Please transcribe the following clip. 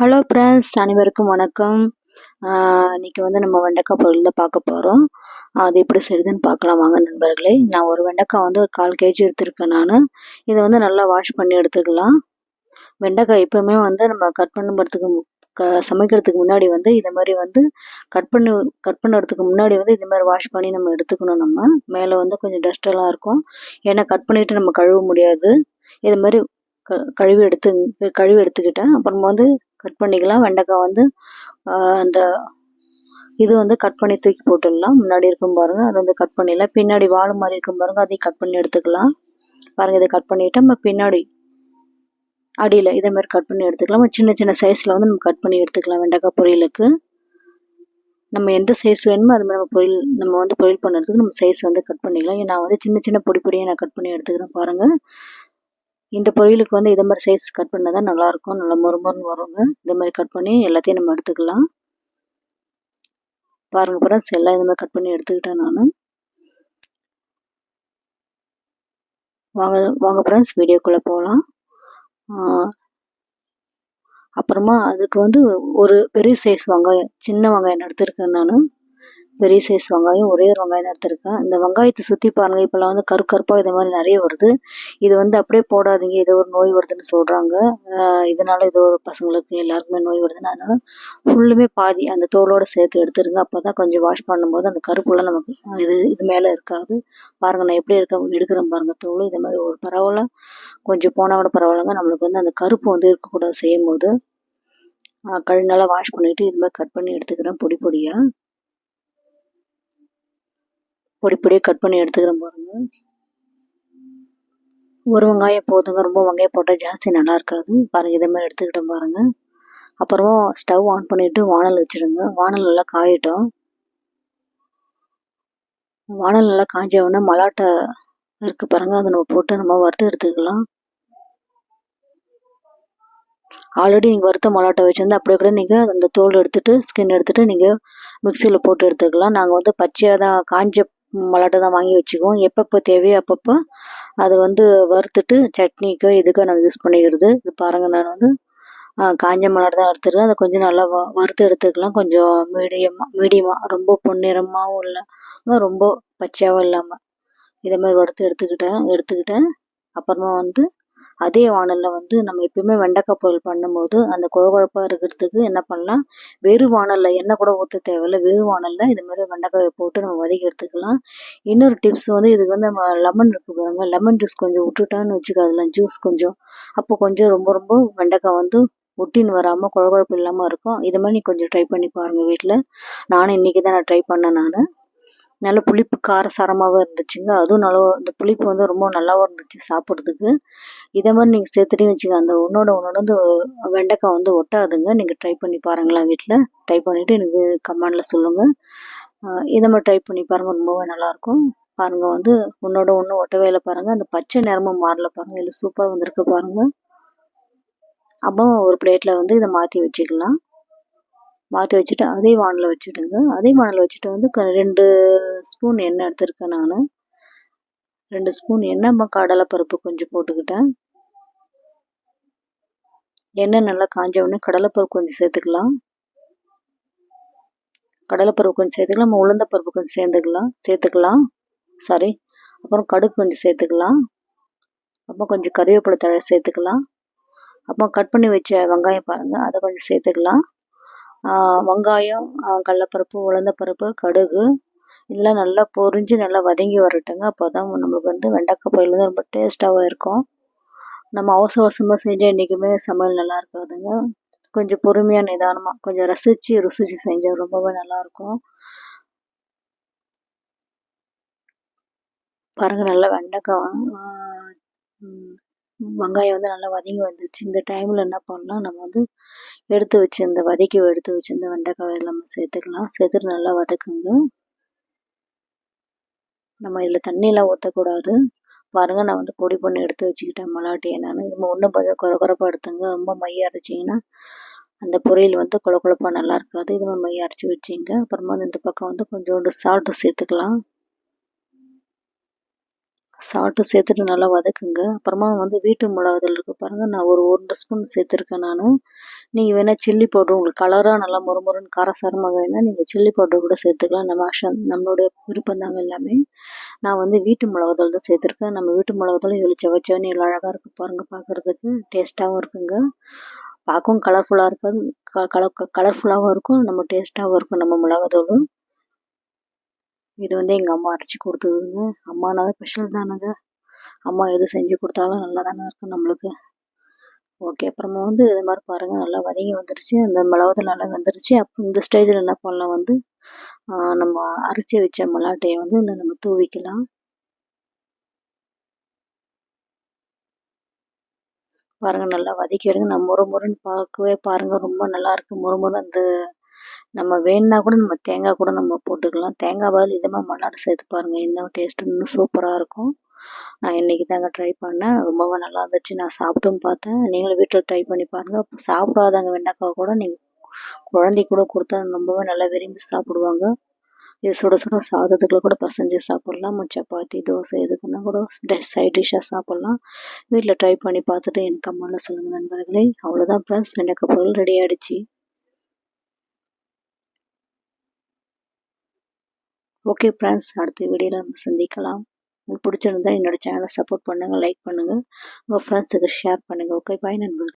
Hello friends அனைவருக்கும் வணக்கம். இன்றைக்கி வந்து நம்ம வெண்டைக்காய் பொருள் தான் பார்க்க போகிறோம் அது எப்படி செய்யுதுன்னு பார்க்கலாம். வாங்க நண்பர்களே நான் ஒரு வெண்டைக்காய் வந்து ஒரு கால் கேஜி எடுத்திருக்கேன் நான். இதை வந்து நல்லா வாஷ் பண்ணி எடுத்துக்கலாம். வெண்டைக்காய் எப்போவுமே வந்து நம்ம கட் பண்ணுறதுக்கு க சமைக்கிறதுக்கு முன்னாடி வந்து இதை மாதிரி வந்து கட் பண்ணி கட் பண்ணுறதுக்கு முன்னாடி வந்து இது மாதிரி வாஷ் பண்ணி நம்ம எடுத்துக்கணும் நம்ம. மேலே வந்து கொஞ்சம் டஸ்ட்டெல்லாம் இருக்கும். ஏன்னா கட் பண்ணிவிட்டு நம்ம கழுவ முடியாது. இது மாதிரி க கழுவி எடுத்து கழுவி எடுத்துக்கிட்டேன். அப்புறமா வந்து கட் பண்ணிக்கலாம். வெண்டைக்காய் வந்து அந்த இது வந்து கட் பண்ணி தூக்கி போட்டுடலாம். முன்னாடி இருக்கும் பாருங்கள் அதை வந்து கட் பண்ணிடலாம். பின்னாடி வாழை மாதிரி இருக்கும் பாருங்கள் அதையும் கட் பண்ணி எடுத்துக்கலாம். பாருங்கள் இதை கட் பண்ணிவிட்டு நம்ம பின்னாடி அடியில் இதே மாதிரி கட் பண்ணி எடுத்துக்கலாம். சின்ன சின்ன சைஸில் வந்து நம்ம கட் பண்ணி எடுத்துக்கலாம் வெண்டைக்காய் பொரியலுக்கு. நம்ம எந்த சைஸ் வேணுமோ அது மாதிரி நம்ம பொரியல் நம்ம வந்து பொரியல் பண்ணுறதுக்கு நம்ம சைஸ் வந்து கட் பண்ணிக்கலாம். நான் வந்து சின்ன சின்ன பொடி பொடியாக நான் கட் பண்ணி எடுத்துக்கிறேன் பாருங்கள் இந்த பொரியலுக்கு வந்து இதை மாதிரி சைஸ் கட் பண்ணால் தான் நல்லாயிருக்கும். நல்லா மொறுமொறுன்னு வருங்க. இந்த மாதிரி கட் பண்ணி எல்லாத்தையும் நம்ம எடுத்துக்கலாம். பாருங்கள் ஃப்ரெண்ட்ஸ் எல்லாம் இந்த மாதிரி கட் பண்ணி எடுத்துக்கிட்டேன் நான். வாங்க வாங்க ஃப்ரெண்ட்ஸ் வீடியோக்குள்ளே போகலாம். அப்புறமா அதுக்கு வந்து ஒரு பெரிய சைஸ் வெங்காயம் சின்ன வெங்காயம் எடுத்துருக்கேன் நான். பெரிய சைஸ் வெங்காயம் ஒரே ஒரு வெங்காயம் தான் எடுத்திருக்கேன். இந்த வெங்காயத்தை சுற்றி பாருங்கள் இப்போல்லாம் வந்து கரு கருப்பாக இது மாதிரி நிறைய வருது. இது வந்து அப்படியே போடாதீங்க ஏதோ ஒரு நோய் வருதுன்னு சொல்கிறாங்க இதனால் ஏதோ ஒரு பசங்களுக்கு எல்லாருக்குமே நோய் வருதுன்னு அதனால் ஃபுல்லுமே பாதி அந்த தோலோடு சேர்த்து எடுத்துருங்க. அப்போ தான் கொஞ்சம் வாஷ் பண்ணும்போது அந்த கருப்புலாம் நமக்கு இது இது மேலே இருக்காது. பாருங்கள் நான் எப்படி இருக்க எடுக்கிறேன் பாருங்கள் தோல் இது மாதிரி ஒரு பரவாயில்ல. கொஞ்சம் போனால் கூட பரவாயில்லங்க. நம்மளுக்கு வந்து அந்த கருப்பு வந்து இருக்கக்கூடாது செய்யும் போது கழு வாஷ் பண்ணிவிட்டு இது மாதிரி கட் பண்ணி எடுத்துக்கிறேன் பொடி பொடியாக பொடி பொடியாக கட் பண்ணி எடுத்துக்கிறேன் பாருங்க. ஒரு வெங்காயம் போதுங்க. ரொம்ப வெங்காயம் போட்டால் ஜாஸ்தி நல்லா இருக்காது. பாருங்கள் இதே மாதிரி எடுத்துக்கிட்டோம் பாருங்கள் அப்புறமா ஸ்டவ் ஆன் பண்ணிவிட்டு வானல் வச்சிடுங்க. வானல் நல்லா காயட்டும். வானல் நல்லா காஞ்ச உடனே மலாட்டை இருக்குது பாருங்கள் அதை நம்ம போட்டு நம்ம வறுத்து எடுத்துக்கலாம். ஆல்ரெடி நீங்கள் வறுத்த மலாட்டை வச்சுருந்து அப்படியே கூட நீங்கள் அந்த தோல் எடுத்துகிட்டு ஸ்கின் எடுத்துகிட்டு நீங்கள் மிக்சியில் போட்டு எடுத்துக்கலாம். நாங்கள் வந்து பச்சையாக தான் காஞ்ச மல்லாட்டை தான் வாங்கி வச்சுக்குவோம். எப்பப்போ தேவையோ அப்பப்போ அதை வந்து வறுத்துட்டு சட்னிக்கோ இதுக்கோ நாங்கள் யூஸ் பண்ணிக்கிறது. இது பாருங்கள் நான் வந்து காஞ்ச மல்லாட்டை தான் எடுத்துருக்கேன் அதை கொஞ்சம் நல்லா வ வறுத்து எடுத்துக்கலாம். கொஞ்சம் மீடியமாக மீடியமாக ரொம்ப பொன்னிறமாகவும் இல்லை. ரொம்ப பச்சையாகவும் இல்லாமல் இதை மாதிரி வறுத்து எடுத்துக்கிட்டேன் எடுத்துக்கிட்டேன். அப்புறமா வந்து அதே வானலில் வந்து நம்ம எப்பயுமே வெண்டைக்காய் பொரியல் பண்ணும்போது அந்த குழகுழப்பாக இருக்கிறதுக்கு என்ன பண்ணலாம்? வெறும் வானலில் எண்ணெய் கூட ஊற்ற தேவையில்ல. வெறும் வானலில் இது மாதிரி வெண்டைக்காயை போட்டு நம்ம வதக்கி எடுத்துக்கலாம். இன்னொரு டிப்ஸ் வந்து இதுக்கு வந்து நம்ம லெமன் இருக்கு பாருங்க. லெமன் ஜூஸ் கொஞ்சம் விட்டுட்டான்னு வச்சுக்கோ அதில் ஜூஸ் கொஞ்சம். அப்போ கொஞ்சம் ரொம்ப ரொம்ப வெண்டைக்காய் வந்து ஒட்டின்னு வராமல் குழகுழப்பு இல்லாமல் இருக்கும். இது மாதிரி கொஞ்சம் ட்ரை பண்ணி பாருங்கள் வீட்டில் நானும் இன்றைக்கி தான் நான் ட்ரை பண்ணேன் நான். நல்ல புளிப்பு காரசாரமாகவும் இருந்துச்சுங்க. அதுவும் நல்லா இந்த புளிப்பு வந்து ரொம்ப நல்லாவும் இருந்துச்சு சாப்பிட்றதுக்கு. இதை மாதிரி நீங்கள் சேர்த்துட்டே வச்சுங்க அந்த ஒன்றோட ஒன்று வந்து வெண்டைக்காய் வந்து ஒட்டாதுங்க. நீங்கள் ட்ரை பண்ணி பாருங்களேன் வீட்டில் ட்ரை பண்ணிவிட்டு எனக்கு கமெண்டில் சொல்லுங்கள் இதை மாதிரி ட்ரை பண்ணி பாருங்கள் ரொம்பவே நல்லாயிருக்கும். பாருங்கள் வந்து ஒன்றோட ஒன்று ஒட்டவே இல்லை பாருங்கள் அந்த பச்சை நிறமும் மாறல பாருங்கள் இல்லை சூப்பராக வந்திருக்கு பாருங்கள் அப்புறம் ஒரு பிளேட்டில் வந்து இதை மாற்றி வச்சுக்கலாம். மாற்றி வச்சுட்டு அதே வானில் வச்சுடுங்க. அதே வானில் வச்சுட்டு வந்து ரெண்டு ஸ்பூன் எண்ணெய் எடுத்துருக்கேன் நான். ரெண்டு ஸ்பூன் எண்ணெய் கடலைப்பருப்பு கொஞ்சம் போட்டுக்கிட்டேன். எண்ணெய் நல்லா காஞ்ச உடனே கடலைப்பருப்பு கொஞ்சம் சேர்த்துக்கலாம். கடலைப்பருப்பு கொஞ்சம் சேர்த்துக்கலாம் நம்ம உளுந்த பருப்பு கொஞ்சம் சேர்ந்துக்கலாம் சேர்த்துக்கலாம். சாரி அப்புறம் கடுகு கொஞ்சம் சேர்த்துக்கலாம். அப்புறம் கொஞ்சம் கருவேப்பிலை தழை சேர்த்துக்கலாம். அப்புறம் கட் பண்ணி வச்ச வெங்காயம் பாருங்கள் அதை கொஞ்சம் சேர்த்துக்கலாம். வெங்காயம் கடலப்பருப்பு உளுந்தப்பருப்பு கடுகு இதெல்லாம் நல்லா பொரிஞ்சு நல்லா வதங்கி வரட்டுங்க. அப்போ தான் நம்மளுக்கு வந்து வெண்டைக்காய் பொரியல் வந்து ரொம்ப டேஸ்ட்டாகவும் இருக்கும். நம்ம அவசர அவசரமாக செஞ்சால் என்றைக்குமே சமையல் நல்லா இருக்காதுங்க. கொஞ்சம் பொறுமையாக நிதானமாக கொஞ்சம் ரசித்து ருசித்து செஞ்சால் ரொம்பவே நல்லாயிருக்கும் பாருங்கள் நல்லா வெண்டைக்காய் வெங்காயம் வந்து நல்லா வதங்கி வந்துருச்சு. இந்த டைமில் என்ன பண்ணலாம்? நம்ம வந்து எடுத்து வச்சு இந்த வதக்கி எடுத்து வச்சு இந்த வெண்டைக்காய் நம்ம சேர்த்துக்கலாம். சேர்த்துட்டு நல்லா வதக்குங்க. நம்ம இதில் தண்ணியெலாம் ஊற்றக்கூடாது பாருங்கள் நான் வந்து பொடி பண்ணி எடுத்து வச்சுக்கிட்டேன் மலாட்டியை நான். இது ஒன்றும் கொஞ்சம் குறை குறைப்பாக எடுத்துங்க. ரொம்ப மைய அரைச்சிங்கன்னா அந்த பொரியல் வந்து குழ குழப்பாக நல்லா இருக்காது. இது மாதிரி மைய அரைச்சி வச்சிங்க. அப்புறமா இந்த பக்கம் வந்து கொஞ்சோண்டு சால்ட்டு சேர்த்துக்கலாம். சால்ட்டு சேர்த்துட்டு நல்லா வதக்குங்க. அப்புறமா வந்து வீட்டு மிளகாதூள் இருக்குது பாருங்கள் நான் ஒரு ஒரு ஸ்பூன் சேர்த்துருக்கேன் நான். நீங்கள் வேணால் சில்லி பவுட்ரு உங்களுக்கு கலராக நல்லா முறுமுறுன்னு காரசாரமாக வேணால் நீங்கள் சில்லி பவுட்ரு கூட சேர்த்துக்கலாம். நம்ம ஆஷன் நம்மளுடைய விருப்பம் தாங்க எல்லாமே. நான் வந்து வீட்டு மிளகாதூள் தான் சேர்த்துருக்கேன். நம்ம வீட்டு மிளகாதூள் இவ்வளோ வச்சவனே இவ்வளோ அழகாக இருக்குது பாருங்கள் பார்க்குறதுக்கு டேஸ்ட்டாகவும் இருக்குங்க. பார்க்கவும் கலர்ஃபுல்லாக இருக்கும். க கலர் கலர்ஃபுல்லாகவும் இருக்கும். நம்ம டேஸ்ட்டாகவும் இருக்கும் நம்ம மிளகாதூள் இது வந்து எங்கள் அம்மா அரைச்சி கொடுத்ததுங்க. அம்மானாவே ஸ்பெஷல் தானுங்க. அம்மா எது செஞ்சு கொடுத்தாலும் நல்லா தானே இருக்கும் நம்மளுக்கு. ஓகே அப்புறமா வந்து இது மாதிரி பாருங்கள் நல்லா வதங்கி வந்துருச்சு. அந்த மிளகாத்தூள் நல்லா வந்துருச்சு. அப்போ இந்த ஸ்டேஜில் என்ன பண்ணலாம் வந்து நம்ம அரைச்சி வச்ச மல்லாட்டையை வந்து இன்னும் நம்ம தூவிக்கலாம். பாருங்கள் நல்லா வதக்கி விடுங்க. நம்ம முறு முறுன்னு பார்க்கவே பாருங்கள் ரொம்ப நல்லா இருக்குது முறு முறு அந்த நம்ம வேணுன்னா கூட நம்ம தேங்காய் கூட நம்ம போட்டுக்கலாம். தேங்காய் பதில் இது மாதிரி மல்லாட்டை சேர்த்து பாருங்கள் இன்னும் டேஸ்ட் இன்னும் சூப்பராக இருக்கும். நான் இன்றைக்கி தாங்க ட்ரை பண்ணேன். ரொம்பவே நல்லா இருந்துச்சு. நான் சாப்பிட்டும் பார்த்தேன். நீங்களும் வீட்டில் ட்ரை பண்ணி பாருங்கள் சாப்பிடாதவங்க வெண்டைக்காய் கூட நீங்கள் குழந்தை கூட கொடுத்தா ரொம்பவே நல்லா விரும்பி சாப்பிடுவாங்க. இது சுட சுட சாதத்துக்குள்ள கூட பசஞ்சு சாப்பிட்லாம். சப்பாத்தி தோசை எதுக்குன்னா கூட சைட் டிஷ்ஷாக சாப்பிட்லாம். வீட்டில் ட்ரை பண்ணி பார்த்துட்டு எனக்கு அம்மாவில் சொல்லுங்கள் நண்பர்களே. அவ்வளோதான் ஃப்ரெண்ட்ஸ் வெண்டைக்காய் பொருள் ரெடி ஆகிடுச்சு ஓகே ஃப்ரெண்ட்ஸ் அடுத்த வீடியோவில் நம்ம சந்திக்கலாம். உங்களுக்கு பிடிச்சிருந்தா என்னோட சேனலை சப்போர்ட் பண்ணுங்கள் லைக் பண்ணுங்கள் உங்கள் ஃப்ரெண்ட்ஸுக்கு ஷேர் பண்ணுங்கள் ஓகே பாய் நண்பர்கள்.